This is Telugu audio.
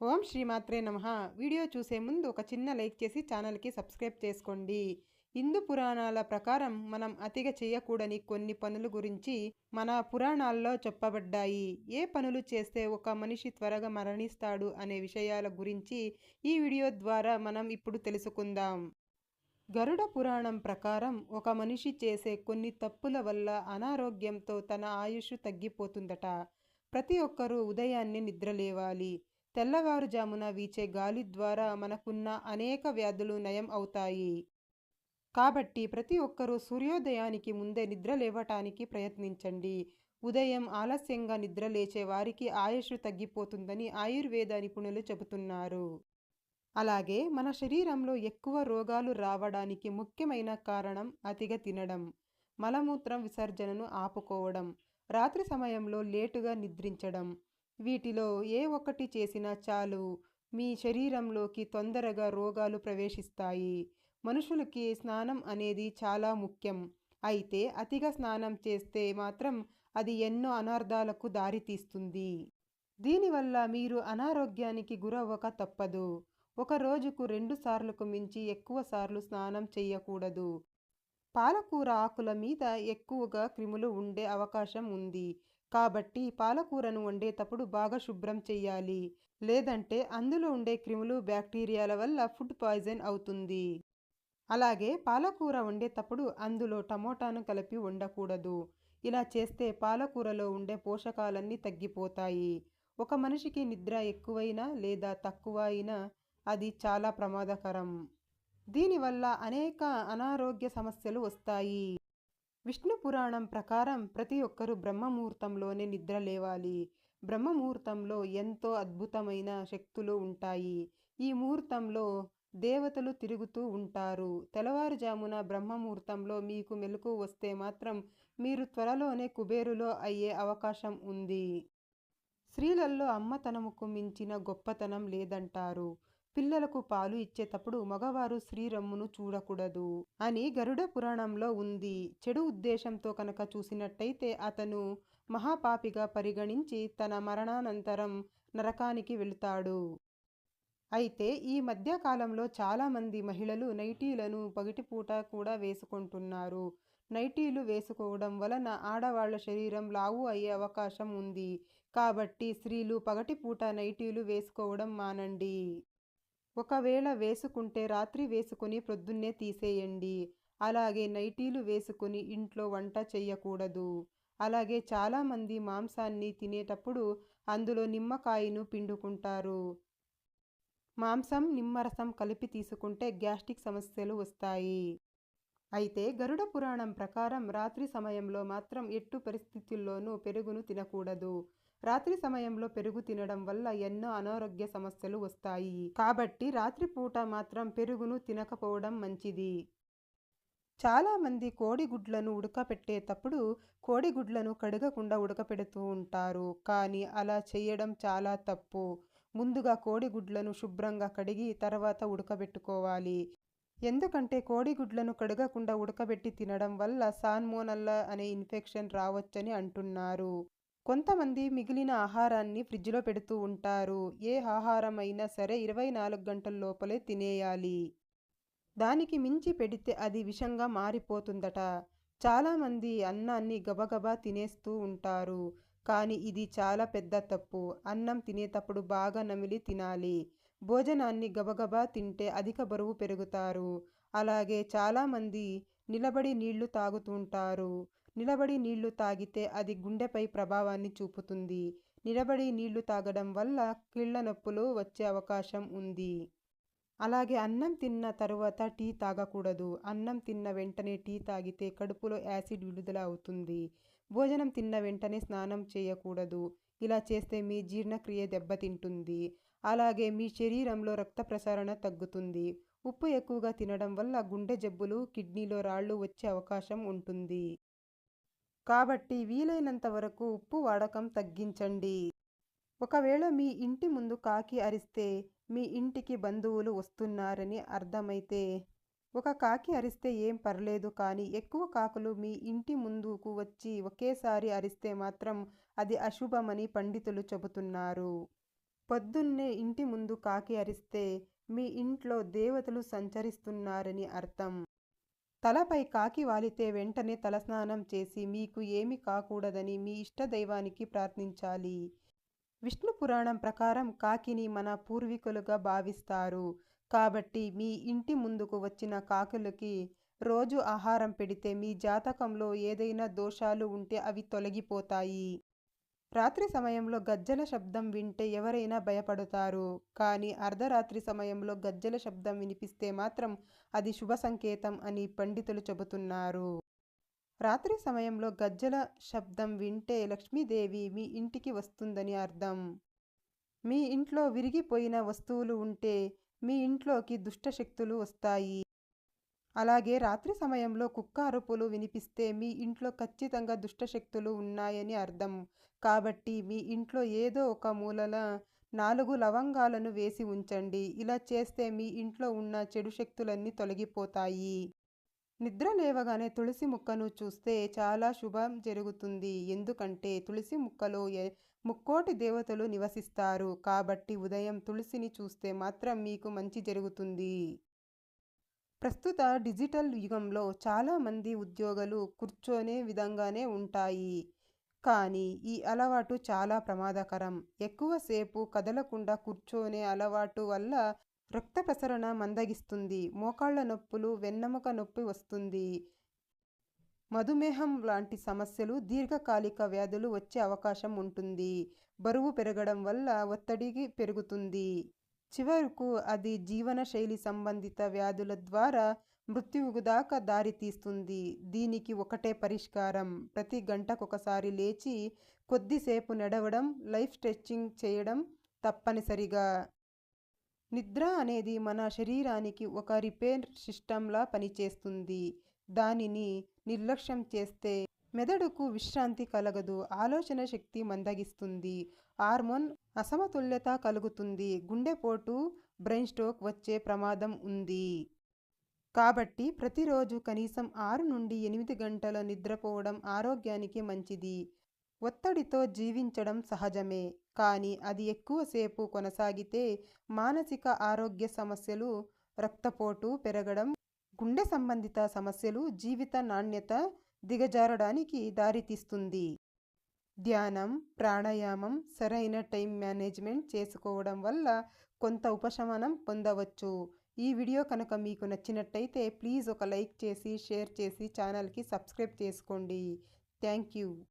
ఓం శ్రీమాత్రే నమ. వీడియో చూసే ముందు ఒక చిన్న లైక్ చేసి ఛానల్కి సబ్స్క్రైబ్ చేసుకోండి. హిందూ పురాణాల ప్రకారం మనం అతిగా చేయకూడని కొన్ని పనులు గురించి మన పురాణాల్లో చెప్పబడ్డాయి. ఏ పనులు చేస్తే ఒక మనిషి త్వరగా మరణిస్తాడు అనే విషయాల గురించి ఈ వీడియో ద్వారా మనం ఇప్పుడు తెలుసుకుందాం. గరుడ పురాణం ప్రకారం ఒక మనిషి చేసే కొన్ని తప్పుల వల్ల అనారోగ్యంతో తన ఆయుష్ తగ్గిపోతుందట. ప్రతి ఒక్కరూ ఉదయాన్నే నిద్రలేవాలి. తెల్లవారుజామున వీచే గాలి ద్వారా మనకున్న అనేక వ్యాధులు నయం అవుతాయి. కాబట్టి ప్రతి ఒక్కరూ సూర్యోదయానికి ముందే నిద్ర లేవటానికి ప్రయత్నించండి. ఉదయం ఆలస్యంగా నిద్ర లేచే వారికి ఆయుష్ తగ్గిపోతుందని ఆయుర్వేద నిపుణులు చెబుతున్నారు. అలాగే మన శరీరంలో ఎక్కువ రోగాలు రావడానికి ముఖ్యమైన కారణం అతిగా తినడం మలమూత్రం విసర్జనను ఆపుకోవడం రాత్రి సమయంలో లేటుగా నిద్రించడం వీటిలో ఏ ఒక్కటి చేసినా చాలు. మీ శరీరంలోకి తొందరగా రోగాలు ప్రవేశిస్తాయి. మనుషులకి స్నానం అనేది చాలా ముఖ్యం. అయితే అతిగా స్నానం చేస్తే మాత్రం అది ఎన్నో అనార్థాలకు దారితీస్తుంది దీనివల్ల మీరు అనారోగ్యానికి గురవ్వక తప్పదు. ఒక రోజుకు రెండు సార్లకు మించి ఎక్కువ సార్లు స్నానం చేయకూడదు. పాలకూర ఆకుల మీద ఎక్కువగా క్రిములు ఉండే అవకాశం ఉంది. కాబట్టి పాలకూరను వండేటప్పుడు బాగా శుభ్రం చేయాలి లేదంటే అందులో ఉండే క్రిములు బ్యాక్టీరియాల వల్ల ఫుడ్ పాయిజన్ అవుతుంది. అలాగే పాలకూర వండేటప్పుడు అందులో టమోటాను కలిపి వండకూడదు. ఇలా చేస్తే పాలకూరలో ఉండే పోషకాలన్నీ తగ్గిపోతాయి. ఒక మనిషికి నిద్ర ఎక్కువైనా లేదా తక్కువ అయినా అది చాలా ప్రమాదకరం. దీనివల్ల అనేక అనారోగ్య సమస్యలు వస్తాయి. విష్ణు పురాణం ప్రకారం ప్రతి ఒక్కరూ బ్రహ్మముహూర్తంలోనే నిద్ర లేవాలి. బ్రహ్మముహూర్తంలో ఎంతో అద్భుతమైన శక్తులు ఉంటాయి. ఈ ముహూర్తంలో దేవతలు తిరుగుతూ ఉంటారు. తెల్లవారుజామున బ్రహ్మముహూర్తంలో మీకు మెలకు వస్తే మాత్రం మీరు త్వరలోనే కుబేరులో అయ్యే అవకాశం ఉంది. స్త్రీలల్లో అమ్మతనముకు మించిన గొప్పతనం లేదంటారు. పిల్లలకు పాలు ఇచ్చేటప్పుడు మగవారు శ్రీరమ్మును చూడకూడదు అని గరుడ పురాణంలో ఉంది. చెడు ఉద్దేశంతో కనుక చూసినట్టయితే అతను మహాపాపిగా పరిగణించి తన మరణానంతరం నరకానికి వెళుతాడు. అయితే ఈ మధ్యకాలంలో చాలామంది మహిళలు నైటీలను పగటిపూట కూడా వేసుకుంటున్నారు. నైటీలు వేసుకోవడం వలన ఆడవాళ్ళ శరీరం లావు అయ్యే అవకాశం ఉంది. కాబట్టి స్త్రీలు పగటిపూట నైటీలు వేసుకోవడం మానండి. ఒకవేళ వేసుకుంటే రాత్రి వేసుకుని ప్రొద్దున్నే తీసేయండి. అలాగే నైటీలు వేసుకుని ఇంట్లో వంట చెయ్యకూడదు. అలాగే చాలామంది మాంసాన్ని తినేటప్పుడు అందులో నిమ్మకాయను పిండుకుంటారు. మాంసం నిమ్మరసం కలిపి తీసుకుంటే గ్యాస్ట్రిక్ సమస్యలు వస్తాయి. అయితే గరుడ పురాణం ప్రకారం రాత్రి సమయంలో మాత్రం ఎట్టు పరిస్థితుల్లోనూ పెరుగును తినకూడదు. రాత్రి సమయంలో పెరుగు తినడం వల్ల ఎన్నో అనారోగ్య సమస్యలు వస్తాయి. కాబట్టి రాత్రిపూట మాత్రం పెరుగును తినకపోవడం మంచిది. చాలామంది కోడిగుడ్లను ఉడకపెట్టేటప్పుడు కోడిగుడ్లను కడగకుండా ఉడకపెడుతూ ఉంటారు. కానీ అలా చేయడం చాలా తప్పు. ముందుగా కోడిగుడ్లను శుభ్రంగా కడిగి తర్వాత ఉడకబెట్టుకోవాలి. ఎందుకంటే కోడిగుడ్లను కడగకుండా ఉడకబెట్టి తినడం వల్ల సాన్మోనల్లా అనే ఇన్ఫెక్షన్ రావచ్చని అంటున్నారు. కొంతమంది మిగిలిన ఆహారాన్ని ఫ్రిడ్జ్లో పెడుతూ ఉంటారు. ఏ ఆహారం అయినా సరే ఇరవై నాలుగు గంటల లోపలే తినేయాలి. దానికి మించి పెడితే అది విషంగా మారిపోతుందట. చాలామంది అన్నాన్ని గబగబా తినేస్తూ ఉంటారు. కానీ ఇది చాలా పెద్ద తప్పు. అన్నం తినేటప్పుడు బాగా నమిలి తినాలి. భోజనాన్ని గబగబా తింటే అధిక బరువు పెరుగుతారు. అలాగే చాలామంది నిలబడి నీళ్ళు తాగుతుంటారు నిలబడి నీళ్ళు తాగితే అది గుండెపై ప్రభావాన్ని చూపుతుంది. నిలబడి నీళ్ళు తాగడం వల్ల కీళ్ళ నొప్పులు వచ్చే అవకాశం ఉంది. అలాగే అన్నం తిన్న తరువాత టీ తాగకూడదు. అన్నం తిన్న వెంటనే టీ తాగితే కడుపులో యాసిడ్ విడుదల అవుతుంది. భోజనం తిన్న వెంటనే స్నానం చేయకూడదు. ఇలా చేస్తే మీ జీర్ణక్రియ దెబ్బతింటుంది. అలాగే మీ శరీరంలో రక్త ప్రసరణ తగ్గుతుంది. ఉప్పు ఎక్కువగా తినడం వల్ల గుండె జబ్బులు కిడ్నీలో రాళ్ళు వచ్చే అవకాశం ఉంటుంది. కాబట్టి వీలైనంత వరకు ఉప్పు వాడకం తగ్గించండి. ఒకవేళ మీ ఇంటి ముందు కాకి అరిస్తే మీ ఇంటికి బంధువులు వస్తున్నారని అర్థమైతే ఒక కాకి అరిస్తే ఏం పర్లేదు కానీ ఎక్కువ కాకులు మీ ఇంటి ముందుకు వచ్చి ఒకేసారి అరిస్తే మాత్రం అది అశుభమని పండితులు చెబుతున్నారు. పొద్దున్నే ఇంటి ముందు కాకి అరిస్తే మీ ఇంట్లో దేవతలు సంచరిస్తున్నారని అర్థం. తలపై కాకి వాలితే వెంటనే తలస్నానం చేసి మీకు ఏమి కాకూడదని మీ ఇష్టదైవానికి ప్రార్థించాలి. విష్ణు పురాణం ప్రకారం కాకిని మన పూర్వీకులుగా భావిస్తారు. కాబట్టి మీ ఇంటి ముందుకు వచ్చిన కాకులకి రోజు ఆహారం పెడితే మీ జాతకంలో ఏదైనా దోషాలు ఉంటే అవి తొలగిపోతాయి. రాత్రి సమయంలో గజ్జల శబ్దం వింటే ఎవరైనా భయపడతారు. కానీ అర్ధరాత్రి సమయంలో గజ్జల శబ్దం వినిపిస్తే మాత్రం అది శుభ సంకేతం అని పండితులు చెబుతున్నారు. రాత్రి సమయంలో గజ్జల శబ్దం వింటే లక్ష్మీదేవి మీ ఇంటికి వస్తుందని అర్థం. మీ ఇంట్లో విరిగిపోయిన వస్తువులు ఉంటే మీ ఇంట్లోకి దుష్టశక్తులు వస్తాయి. అలాగే రాత్రి సమయంలో కుక్క అరుపులు వినిపిస్తే మీ ఇంట్లో ఖచ్చితంగా దుష్టశక్తులు ఉన్నాయని అర్థం. కాబట్టి మీ ఇంట్లో ఏదో ఒక మూలల నాలుగు లవంగాలను వేసి ఉంచండి. ఇలా చేస్తే మీ ఇంట్లో ఉన్న చెడు శక్తులన్నీ తొలగిపోతాయి. నిద్ర లేవగానే తులసి ముక్కను చూస్తే చాలా శుభం జరుగుతుంది. ఎందుకంటే తులసి ముక్కలో ముక్కోటి దేవతలు నివసిస్తారు. కాబట్టి ఉదయం తులసిని చూస్తే మాత్రం మీకు మంచి జరుగుతుంది. ప్రస్తుత డిజిటల్ యుగంలో చాలామంది ఉద్యోగాలు కూర్చొనే విధంగానే ఉంటాయి. కానీ ఈ అలవాటు చాలా ప్రమాదకరం. ఎక్కువసేపు కదలకుండా కూర్చొనే అలవాటు వల్ల రక్త ప్రసరణ మందగిస్తుంది. మోకాళ్ళ నొప్పులు వెన్నెముక నొప్పి వస్తుంది. మధుమేహం లాంటి సమస్యలు దీర్ఘకాలిక వ్యాధులు వచ్చే అవకాశం ఉంటుంది. బరువు పెరగడం వల్ల ఒత్తిడికి పెరుగుతుంది. చివరకు అది జీవనశైలి సంబంధిత వ్యాధుల ద్వారా మృత్యువుకు దాకా దారితీస్తుంది దీనికి ఒకటే పరిష్కారం. ప్రతి గంటకొకసారి లేచి కొద్దిసేపు నడవడం లైఫ్ స్ట్రెచ్చింగ్ చేయడం తప్పనిసరిగా. నిద్ర అనేది మన శరీరానికి ఒక రిపేర్ సిస్టంలా పనిచేస్తుంది. దానిని నిర్లక్ష్యం చేస్తే మెదడుకు విశ్రాంతి కలగదు ఆలోచన శక్తి మందగిస్తుంది హార్మోన్ అసమతుల్యత కలుగుతుంది గుండెపోటు బ్రెయిన్ స్ట్రోక్ వచ్చే ప్రమాదం ఉంది. కాబట్టి ప్రతిరోజు కనీసం ఆరు నుండి ఎనిమిది గంటల నిద్రపోవడం ఆరోగ్యానికి మంచిది. ఒత్తిడితో జీవించడం సహజమే కానీ అది ఎక్కువసేపు కొనసాగితే మానసిక ఆరోగ్య సమస్యలు రక్తపోటు పెరగడం గుండె సంబంధిత సమస్యలు జీవిత నాణ్యత దిగజారడానికి దారితీస్తుంది ధ్యానం ప్రాణాయామం సరైన టైం మేనేజ్మెంట్ చేసుకోవడం వల్ల కొంత ఉపశమనం పొందవచ్చు. ఈ వీడియో కనుక మీకు నచ్చినట్టయితే ప్లీజ్ ఒక లైక్ చేసి షేర్ చేసి ఛానల్కి సబ్స్క్రైబ్ చేసుకోండి. Thank you.